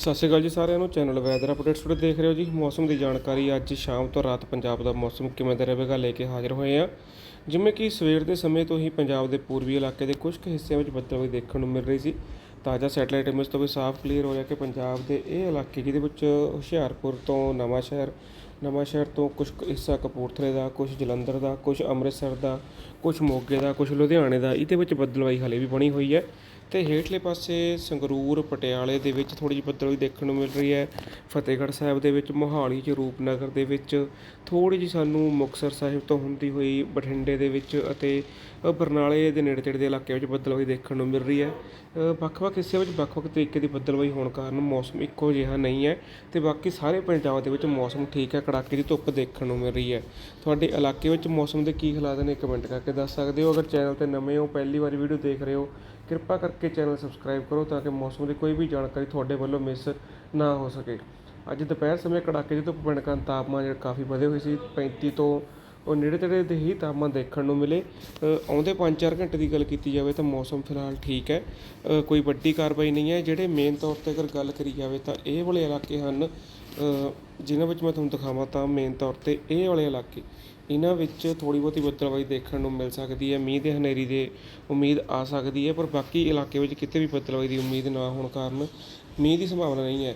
ਸਤਿ ਸ਼੍ਰੀ ਅਕਾਲ ਜੀ ਸਾਰਿਆਂ ਨੂੰ। ਚੈਨਲ ਵੈਦਰ ਅਪਡੇਟਸ ਤੁਹਾਡੇ ਦੇਖ ਰਹੇ ਹੋ ਜੀ। ਮੌਸਮ ਦੀ ਜਾਣਕਾਰੀ ਅੱਜ ਸ਼ਾਮ ਤੋਂ ਰਾਤ ਪੰਜਾਬ ਦਾ ਮੌਸਮ ਕਿਵੇਂ ਦਾ ਰਹੇਗਾ ਲੈ ਕੇ ਹਾਜ਼ਰ ਹੋਏ ਆ ਜਿਵੇਂ ਕਿ ਸਵੇਰ ਦੇ ਸਮੇਂ ਤੋਂ ਹੀ ਪੰਜਾਬ ਦੇ ਪੂਰਬੀ ਇਲਾਕੇ ਦੇ ਕੁਝ ਕੁ ਹਿੱਸਿਆਂ ਵਿੱਚ ਬੱਦਲਬਾਈ ਦੇਖਣ ਨੂੰ ਮਿਲ ਰਹੀ ਸੀ। ਤਾਜ਼ਾ ਸੈਟਲਾਈਟ ਇਮੇਜ ਤੋਂ ਵੀ ਸਾਫ਼ ਕਲੀਅਰ ਹੋ ਰਿਹਾ ਕਿ ਪੰਜਾਬ ਦੇ ਇਹ ਇਲਾਕੇ ਜਿਹਦੇ ਵਿੱਚ ਹੁਸ਼ਿਆਰਪੁਰ ਤੋਂ ਨਵਾਂ ਸ਼ਹਿਰ ਨਵਾਂ ਸ਼ਹਿਰ ਤੋਂ ਕੁਝ ਕੁ ਹਿੱਸਾ ਕਪੂਰਥਲੇ ਦਾ, ਕੁਝ ਜਲੰਧਰ ਦਾ, ਕੁਝ ਅੰਮ੍ਰਿਤਸਰ ਦਾ, ਕੁਝ ਮੋਗੇ ਦਾ, ਕੁਝ ਲੁਧਿਆਣੇ ਦਾ, ਇਹਦੇ ਵਿੱਚ ਬੱਦਲਬਾਈ ਹਲੇ ਵੀ ਬਣੀ ਹੋਈ ਹੈ। ਤੇ ਹੇਠਲੇ ਪਾਸੇ ਸੰਗਰੂਰ, ਪਟਿਆਲੇ ਦੇ ਵਿੱਚ ਥੋੜੀ ਜਿਹੀ ਬੱਦਲਬਾਈ ਦੇਖਣ ਨੂੰ ਮਿਲ ਰਹੀ ਹੈ। ਫਤਿਹਗੜ੍ਹ ਸਾਹਿਬ ਦੇ ਵਿੱਚ ਮੋਹਾਲੀ ਚ ਰੂਪਨਗਰ ਦੇ ਵਿੱਚ ਥੋੜੀ ਜਿਹੀ ਸਾਨੂੰ ਮੁਕਤਸਰ ਸਾਹਿਬ ਤੋਂ ਹੁੰਦੀ ਹੋਈ ਬਠਿੰਡੇ ਦੇ ਵਿੱਚ ਅਤੇ ਬਰਨਾਲੇ ਦੇ ਨੇੜੇ ਤੇੜੇ ਦੇ ਇਲਾਕੇ ਵਿੱਚ ਬੱਦਲਬਾਈ ਦੇਖਣ ਨੂੰ ਮਿਲ ਰਹੀ ਹੈ। ਵੱਖ-ਵੱਖ ਹਿੱਸਿਆਂ ਵਿੱਚ ਵੱਖ-ਵੱਖ ਤਰੀਕੇ ਦੀ ਬੱਦਲਬਾਈ ਹੋਣ ਕਾਰਨ ਮੌਸਮ ਇੱਕੋ ਜਿਹਾ ਨਹੀਂ ਹੈ ਤੇ ਬਾਕੀ ਸਾਰੇ ਪੰਜਾਬ ਦੇ ਵਿੱਚ ਮੌਸਮ ਠੀਕ ਹੈ, ਕੜਾਕੇ ਦੀ ਧੁੱਪ ਦੇਖਣ ਨੂੰ ਮਿਲ ਰਹੀ ਹੈ। ਤੁਹਾਡੇ ਇਲਾਕੇ ਵਿੱਚ ਮੌਸਮ ਦੇ ਕੀ ਹਾਲਾਤ ਨੇ, ਕਮੈਂਟ ਕਰਕੇ ਦੱਸ ਸਕਦੇ ਹੋ। ਅਗਰ ਚੈਨਲ ਤੇ ਨਵੇਂ ਹੋ, ਪਹਿਲੀ ਵਾਰ ਵੀਡੀਓ ਦੇਖ ਰਹੇ ਹੋ, ਕਿਰਪਾ ਕਰਕੇ ਚੈਨਲ ਸਬਸਕ੍ਰਾਈਬ ਕਰੋ ਤਾਂ ਕਿ ਮੌਸਮ ਦੀ ਕੋਈ ਵੀ ਜਾਣਕਾਰੀ ਤੁਹਾਡੇ ਵੱਲੋਂ ਮਿਸ ਨਾ ਹੋ ਸਕੇ। ਅੱਜ ਦੁਪਹਿਰ ਸਮੇਂ ਕੜਾਕੇ ਦੀ ਧੁੱਪ ਪੈਣ ਕਾਰਨ ਤਾਪਮਾਨ ਜਿਹੜਾ ਕਾਫੀ ਵਧੇ ਹੋਏ ਸੀ 35 ਤੋਂ ਉਹ ਨੇੜੇ ਤੇੜੇ ਦੇ ਹੀ ਤਾਪਮਾਨ ਦੇਖਣ ਨੂੰ ਮਿਲੇ। ਆਉਂਦੇ 5-4 ਘੰਟੇ ਦੀ ਗੱਲ ਕੀਤੀ ਜਾਵੇ ਤਾਂ ਮੌਸਮ ਫਿਲਹਾਲ ਠੀਕ ਹੈ। ਕੋਈ ਵੱਡੀ ਕਾਰਵਾਈ ਨਹੀਂ ਹੈ। ਜਿਹੜੇ ਮੇਨ ਤੌਰ ਤੇ ਅਗਰ ਗੱਲ ਕਰੀ ਜਾਵੇ ਤਾਂ ਇਹ ਵਾਲੇ ਇਲਾਕੇ ਹਨ ਅ, ਜਿਨ੍ਹਾਂ ਵਿੱਚ ਮੈਂ ਤੁਹਾਨੂੰ ਦਿਖਾਵਾਂ ਤਾਂ ਮੇਨ ਤੌਰ ਤੇ ਇਹ ਵਾਲੇ ਇਲਾਕੇ। ਇਹਨਾਂ ਵਿੱਚ ਥੋੜ੍ਹੀ ਬਹੁਤੀ ਬੱਦਲਬਾਈ ਦੇਖਣ ਨੂੰ ਮਿਲ ਸਕਦੀ ਹੈ ਮੀਂਹ ਤੇ ਹਨੇਰੀ ਦੇ ਉਮੀਦ ਆ ਸਕਦੀ ਹੈ ਪਰ ਬਾਕੀ ਇਲਾਕੇ ਵਿੱਚ ਕਿਤੇ ਵੀ ਬੱਦਲਬਾਈ ਦੀ ਉਮੀਦ ਨਾ ਹੋਣ ਕਾਰਨ ਮੀਂਹ ਦੀ ਸੰਭਾਵਨਾ ਨਹੀਂ ਹੈ।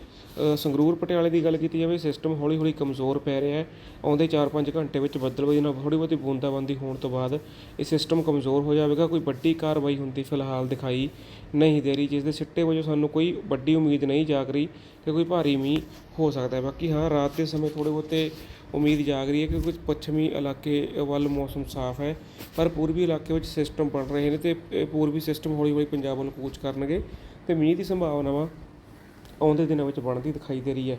ਸੰਗਰੂਰ ਪਟਿਆਲੇ ਦੀ ਗੱਲ ਕੀਤੀ ਜਾਵੇ ਸਿਸਟਮ ਹੌਲੀ ਹੌਲੀ ਕਮਜ਼ੋਰ ਪੈ ਰਿਹਾ ਹੈ। ਆਉਂਦੇ 4-5 ਘੰਟੇ ਵਿੱਚ ਬੱਦਲਬਾਈ ਨਾਲ ਥੋੜੀ ਬਹੁਤੀ ਬੂੰਦਾਬਾਂਦੀ ਹੋਣ ਤੋਂ ਬਾਅਦ ਇਹ ਸਿਸਟਮ ਕਮਜ਼ੋਰ ਹੋ ਜਾਵੇਗਾ। ਕੋਈ ਵੱਡੀ ਕਾਰਵਾਈ ਹੁੰਦੀ ਫਿਲਹਾਲ ਦਿਖਾਈ ਨਹੀਂ ਦੇ ਰਹੀ ਜਿਸ ਦੇ ਸਿੱਟੇ ਵਜੋਂ ਸਾਨੂੰ ਕੋਈ ਵੱਡੀ ਉਮੀਦ ਨਹੀਂ ਜਾਗ ਰਹੀ ਕਿ ਕੋਈ ਭਾਰੀ ਮੀਂਹ ਹੋ ਸਕਦਾ ਹੈ। ਬਾਕੀ ਹਾਂ ਰਾਤ ਦੇ ਸਮੇਂ ਥੋੜ੍ਹੇ ਬਹੁਤੇ ਉਮੀਦ ਜਾਗ ਰਹੀ ਹੈ ਕਿ ਕੁਝ ਪੱਛਮੀ ਇਲਾਕੇ ਵੱਲ ਮੌਸਮ ਸਾਫ਼ ਹੈ, ਪਰ ਪੂਰਬੀ ਇਲਾਕੇ ਵਿੱਚ ਸਿਸਟਮ ਬਣ ਰਹੇ ਨੇ ਤੇ ਇਹ ਪੂਰਬੀ ਸਿਸਟਮ ਹੌਲੀ ਹੌਲੀ ਪੰਜਾਬ ਵੱਲ ਕੂਚ ਕਰਨਗੇ ਤੇ ਮੀਂਹ ਦੀ ਸੰਭਾਵਨਾਵਾਂ ਆਉਂਦੇ ਦਿਨਾਂ ਵਿੱਚ ਬਣਦੀ ਦਿਖਾਈ ਦੇ ਰਹੀ ਹੈ।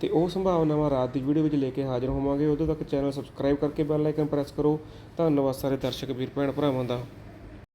ਤੇ ਉਹ ਸੰਭਾਵਨਾਵਾਂ ਰਾਤ ਦੀ ਵੀਡੀਓ ਵਿੱਚ ਲੈ ਕੇ ਹਾਜ਼ਰ ਹੋਵਾਂਗੇ। ਉਦੋਂ ਤੱਕ ਚੈਨਲ ਸਬਸਕ੍ਰਾਈਬ ਕਰਕੇ ਬੈਲ ਆਈਕਨ ਪ੍ਰੈਸ ਕਰੋ। ਧੰਨਵਾਦ ਸਾਰੇ ਦਰਸ਼ਕ, ਵੀਰ ਭੈਣ, ਭਰਾਵਾਂ ਦਾ।